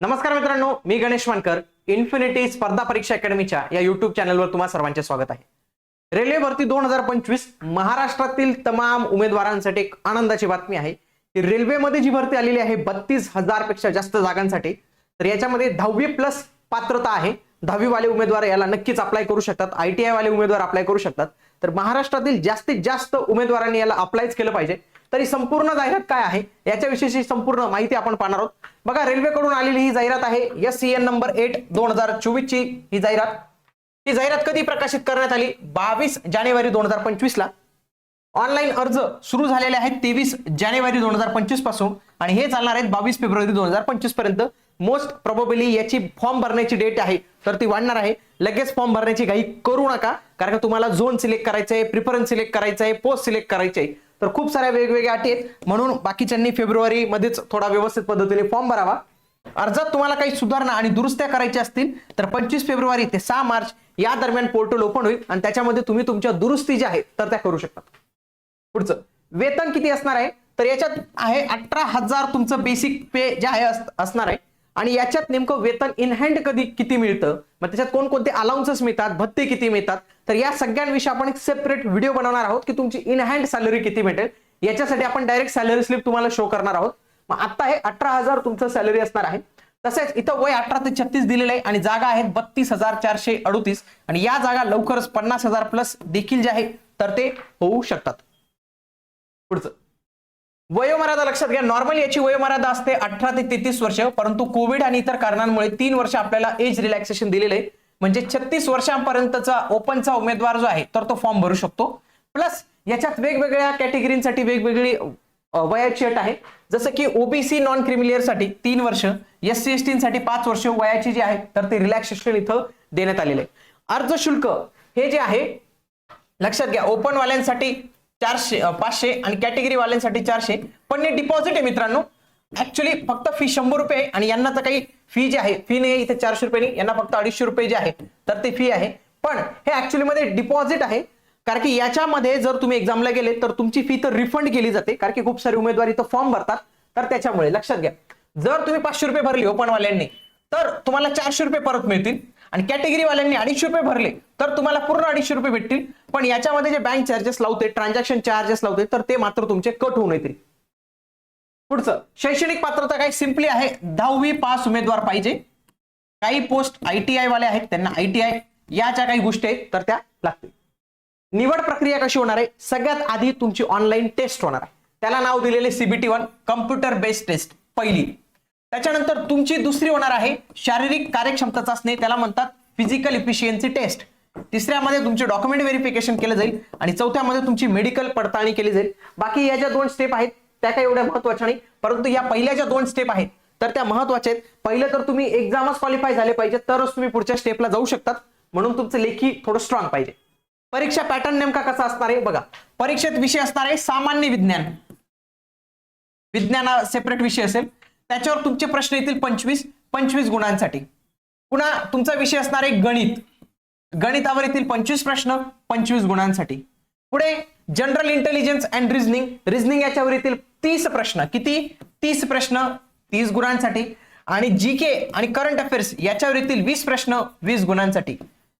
नमस्कार मित्रांनो मी गणेश मानकर इन्फिनिटी स्पर्धा परीक्षा अकॅडमीच्या या युट्यूब चॅनलवर तुम्हा सर्वांचे स्वागत आहे. रेल्वे भरती दोन हजार पंचवीस महाराष्ट्रातील तमाम उमेदवारांसाठी एक आनंदाची बातमी आहे की रेल्वेमध्ये जी भरती आलेली आहे बत्तीस हजारपेक्षा जास्त जागांसाठी तर याच्यामध्ये दहावी प्लस पात्रता आहे. दहावी वाले उमेदवार याला नक्कीच अप्लाय करू शकतात. आयटीआय वाले उमेदवार अप्लाय करू शकतात. तर महाराष्ट्रातील जास्तीत जास्त उमेदवारांनी याला अप्लायच केलं पाहिजे. तरी संपूर्ण जाहिरात काय आहे? याच्याविषयीची संपूर्ण माहिती आपण पाहणार आहोत. बघा रेल्वेकडून आलेली ही जाहिरात आहे. S C N number eight दोन हजार चोवीस ची ही जाहिरात. ही जाहिरात कधी प्रकाशित करण्यात आली? बावीस जानेवारी दोन हजार पंचवीस ला ऑनलाईन अर्ज सुरू झालेले आहेत तेवीस जानेवारी दोन हजार पंचवीसपासून आणि हे चालणार आहेत बावीस फेब्रुवारी दोन हजार पंचवीसपर्यंत मोस्ट प्रोबेबली याची फॉर्म भरण्याची डेट आहे तर ती वाढणार आहे. लगेच फॉर्म भरण्याची घाई करू नका कारण का तुम्हाला झोन सिलेक्ट करायचं आहे प्रिफरन्स सिलेक्ट करायचं आहे पोस्ट सिलेक्ट करायचे आहे तर खूप साऱ्या वेगवेगळ्या अटी आहेत. म्हणून बाकीच्यांनी फेब्रुवारी मध्येच थोडा व्यवस्थित पद्धतीने फॉर्म भरावा. अर्जात तुम्हाला काही सुधारणा आणि दुरुस्त्या करायच्या असतील तर पंचवीस फेब्रुवारी ते सहा मार्च या दरम्यान पोर्टल ओपन होईल आणि त्याच्यामध्ये तुम्ही तुमच्या दुरुस्ती ज्या आहेत तर त्या करू शकता. पुढचं वेतन किती असणार आहे? तर याच्यात आहे अठरा हजार तुमचं बेसिक पे जे आहे असणार आहे. आणि याच्यात नेमकं वेतन इन हँड कधी किती मिळतं? मग त्याच्यात कोणकोणते अलाउन्सेस मिळतात? भत्ते किती मिळतात? तर या सगळ्यांविषयी आपण एक सेपरेट व्हिडिओ बनवणार आहोत की तुमची इन हँड सॅलरी किती मिळेल याच्यासाठी आपण डायरेक्ट सॅलरी स्लिप तुम्हाला शो करणार आहोत. मग आता हे अठरा हजार तुमचं सॅलरी असणार आहे. तसेच इथं वय अठरा ते छत्तीस दिलेलं आहे आणि जागा आहेत बत्तीस हजार चारशे अडुतीस. आणि या जागा लवकरच पन्नास हजार प्लस देखील जे आहे तर ते होऊ शकतात. पुढचं. वयोमर्यादा लक्षात घ्या. नॉर्मली याची वयोमर्यादा असते अठरा ते तेहतीस वर्ष परंतु कोविड आणि इतर कारणांमुळे तीन वर्ष आपल्याला एज रिलॅक्सेशन दिलेले आहे. म्हणजे छत्तीस वर्षांपर्यंतचा ओपनचा उमेदवार जो आहे तर तो फॉर्म भरू शकतो. प्लस याच्यात वेगवेगळ्या कॅटेगरींसाठी वेगवेगळी वयाची अट आहे. जसं की ओबीसी नॉन क्रिमिलियरसाठी तीन वर्ष एस सी एस पाच वर्ष वयाची जी आहे तर ते रिलॅक्सेशन इथं देण्यात आलेले अर्ज शुल्क हे जे आहे लक्षात घ्या. ओपन वाल्यांसाठी चारशे पाचशे आणि कॅटेगरी वाल्यांसाठी चारशे. पण हे डिपॉझिट आहे मित्रांनो. ऍक्च्युली फक्त फी शंभर रुपये आहे आणि यांना तर काही फी जी आहे फी नाही इथे चारशे रुपये नाही. यांना फक्त अडीचशे रुपये जे आहे तर ते फी आहे. पण हे ऍक्च्युअली मध्ये डिपॉझिट आहे. कारण की याच्यामध्ये जर तुम्ही एक्झामला गेले तर तुमची फी तर रिफंड केली जाते. कारण की खूप सारे उमेदवार इथं फॉर्म भरतात. तर त्याच्यामुळे लक्षात घ्या. जर तुम्ही पाचशे रुपये भरले ओपन वाल्यांनी तर तुम्हाला चारशे रुपये परत मिळतील. आणि कॅटेगरी वाल्यांनी अडीचशे रुपये भरले तर तुम्हाला पूर्ण अडीचशे रुपये भेटतील. पण याच्यामध्ये जे बँक चार्जेस लावते ट्रान्झॅक्शन चार्जेस लावते तर ते मात्र तुमचे कट होऊन येतील पुढचं शैक्षणिक पात्रता काय सिम्पली आहे. दहावी पास उमेदवार पाहिजे. काही पोस्ट आयटीआय वाले आहेत त्यांना आयटीआय याच्या काही गोष्टी आहेत तर त्या लागतील. निवड प्रक्रिया कशी होणार आहे? सगळ्यात आधी तुमची ऑनलाईन टेस्ट होणार आहे. त्याला नाव दिलेले CBT one computer based test पहिली. त्याच्यानंतर तुमची दुसरी होणार आहे शारीरिक कार्यक्षमता चाचणी त्याला म्हणतात फिजिकल इफिशियन्सी टेस्ट तिसऱ्यामध्ये तुमचे डॉक्युमेंट व्हेरिफिकेशन केलं जाईल आणि चौथ्यामध्ये तुमची मेडिकल पडताळणी केली जाईल. बाकी या ज्या दोन स्टेप आहेत त्या काही एवढ्या महत्त्वाच्या नाही परंतु या पहिल्या ज्या दोन स्टेप आहेत तर त्या महत्त्वाच्या आहेत. पहिलं तर तुम्ही एक्झामच क्वालिफाय झाले पाहिजे तरच तुम्ही पुढच्या स्टेपला जाऊ शकतात. म्हणून तुमचं लेखी थोडं स्ट्रॉंग पाहिजे. परीक्षा पॅटर्न नेमका कसा असणार आहे? बघा परीक्षेत विषय असणार आहे सामान्य विज्ञान. विज्ञाना सेपरेट विषय असेल. त्याच्यावर तुमचे प्रश्न येतील पंचवीस पंचवीस गुणांसाठी. पुन्हा तुमचा विषय असणार आहे गणित. गणितावर येतील पंचवीस प्रश्न पंचवीस गुणांसाठी. पुढे general intelligence and reasoning reasoning याच्यावर येतील तीस प्रश्न. किती? तीस प्रश्न तीस गुणांसाठी. आणि जी के आणि करंट अफेअर्स याच्यावर येतील वीस प्रश्न वीस गुणांसाठी.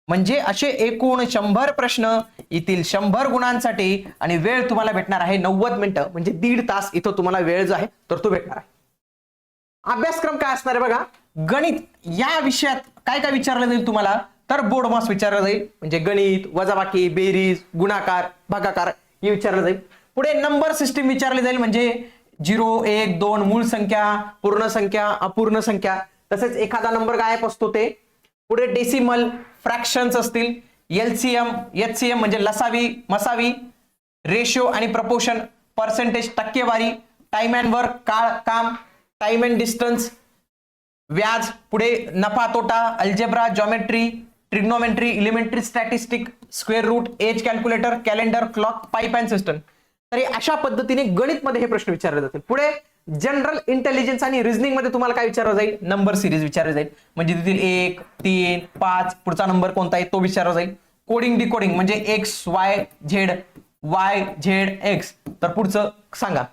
म्हणजे असे एकूण शंभर प्रश्न येतील शंभर गुणांसाठी आणि वेळ तुम्हाला भेटणार आहे नव्वद मिनिटं. म्हणजे दीड तास इथं तुम्हाला वेळ जो आहे तर तो भेटणार आहे. अभ्यासक्रम काय असणार आहे बघा? गणित या विषयात काय काय विचारलं जाईल तुम्हाला? तर बोर्ड मास विचारलं जाईल. म्हणजे गणित वजाबाकी बेरीज गुणाकार भागाकार हे विचारलं जाईल. पुढे नंबर सिस्टीम विचारली जाईल म्हणजे झिरो एक दोन मूळ संख्या पूर्ण संख्या अपूर्ण संख्या. तसेच एखादा नंबर गायब असतो ते. पुढे डेसिमल फ्रॅक्शन्स असतील. एलसीएम एचसीएम म्हणजे लसावी मसावी रेशो आणि प्रपोशन पर्सेंटेज टक्केवारी टाइम अँड वर्क काळ काम टाइम अँड डिस्टन्स व्याज पुढे नफा तोटा algebra geometry trigonometry elementary statistic square root age calculator calendar clock pipe and system. तर अशा पद्धतीने गणित मध्ये हे प्रश्न विचारले जातील. पुढे जनरल इंटेलिजन्स आणि रिझनिंगमध्ये तुम्हाला काय विचारलं जाईल? नंबर सिरीज विचारले जाईल. म्हणजे तिथील एक तीन पाच पुढचा नंबर कोणता आहे? तो विचारला जाईल. कोडिंग डिकोडिंग म्हणजे X Y Z Y Z X तर पुढचं सांगा.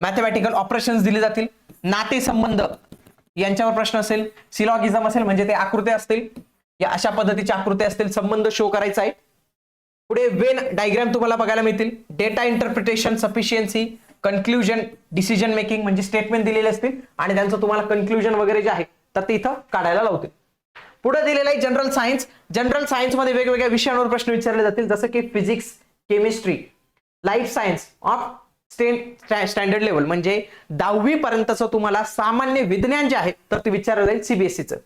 मॅथमॅटिकल ऑपरेशन्स दिले जातील. नाते संबंध यांच्यावर प्रश्न असेल. सिलॉगिझम असेल म्हणजे ते आकृत्या असतील. या अशा पद्धतीच्या आकृत्या असतील संबंध शो करायचा आहे. पुढे वेन डायग्राम तुम्हाला बघायला मिळतील. Data interpretation sufficiency conclusion decision making म्हणजे स्टेटमेंट दिलेले असतील आणि त्यांचं तुम्हाला कन्क्ल्युजन वगैरे जे आहे तर ते इथं काढायला लावतील. पुढे दिलेलं आहे जनरल सायन्स जनरल सायन्समध्ये वेगवेगळ्या विषयांवर प्रश्न विचारले जातील. जसं की physics chemistry life science of standard level म्हणजे दहावी पर्यंतचं तुम्हाला सामान्य विज्ञान जे आहे तर ते विचारलं जाईल सीबीएसईचं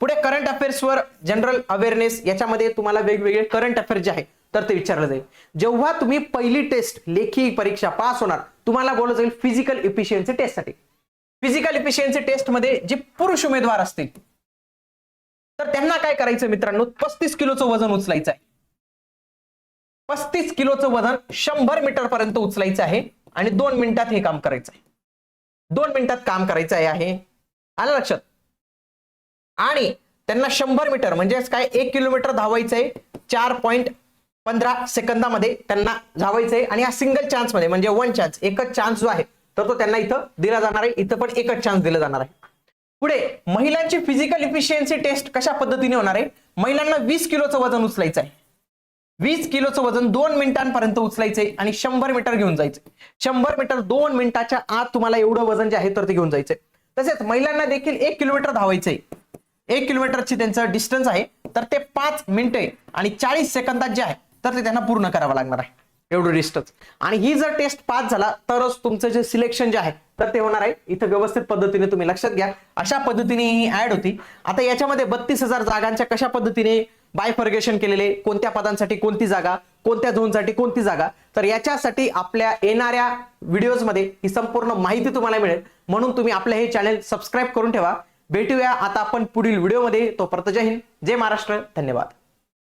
पुढे करंट अफेअर्सवर जनरल अवेअरनेस याच्यामध्ये तुम्हाला वेगवेगळे करंट अफेअर्स जे आहे तर ते विचारलं जाईल. जेव्हा तुम्ही पहिली टेस्ट लेखी परीक्षा पास होणार तुम्हाला बोललं जाईल फिजिकल इफिशियन्सी टेस्टसाठी फिजिकल इफिशियन्सी टेस्टमध्ये जे पुरुष उमेदवार असतील तर त्यांना काय करायचं मित्रांनो? पस्तीस किलोचं वजन उचलायचं आहे. पस्तीस किलोचं वजन शंभर मीटर पर्यंत उचलायचं आहे. आणि दोन मिनिटात हे काम करायचं आहे दोन मिनिटात काम करायचं आहे. आलं लक्षात? आणि त्यांना शंभर मीटर म्हणजेच काय एक किलोमीटर धावायचं आहे चार पॉईंट पंधरा सेकंदामध्ये त्यांना धावायचंय. आणि या सिंगल चान्समध्ये म्हणजे वन चान्स एकच चान्स जो आहे तर तो त्यांना इथं दिला जाणार आहे. इथं पण एकच चान्स दिला जाणार आहे. पुढे महिलांची फिजिकल इफिशियन्सी टेस्ट कशा पद्धतीने होणार आहे? महिलांना वीस किलोचं वजन उचलायचं आहे वीस किलोचं वजन दोन मिनिटांपर्यंत उचलायचंय आणि शंभर मीटर घेऊन जायचंय. शंभर मीटर दोन मिनिटाच्या आत तुम्हाला एवढं वजन जे आहे तर ते घेऊन जायचंय. तसेच महिलांना देखील एक किलोमीटर धावायचंय. एक किलोमीटरची त्यांचं डिस्टन्स आहे. तर ते पाच मिनिटे आणि चाळीस सेकंदात जे आहे तर ते त्यांना पूर्ण करावं लागणार आहे. एवढं डिस्टन्स आणि ही जर टेस्ट पास झाला तरच तुमचं जे सिलेक्शन जे आहे तर ते होणार आहे. इथं व्यवस्थित पद्धतीने तुम्ही लक्षात घ्या. अशा पद्धतीने ही ऍड होती. आता याच्यामध्ये बत्तीस हजार जागांच्या कशा पद्धतीने बायफर्गेशन केलेले कोणत्या पदांसाठी कोणती जागा कोणत्या झोनसाठी कोणती जागा. तर याच्यासाठी आपल्या येणाऱ्या व्हिडिओजमध्ये ही संपूर्ण माहिती तुम्हाला मिळेल. म्हणून तुम्ही आपलं हे चॅनल सबस्क्राईब करून ठेवा. भेटूया आता आपण पुढील व्हिडिओमध्ये. तोपर्यंत जय हिंद जय महाराष्ट्र. धन्यवाद.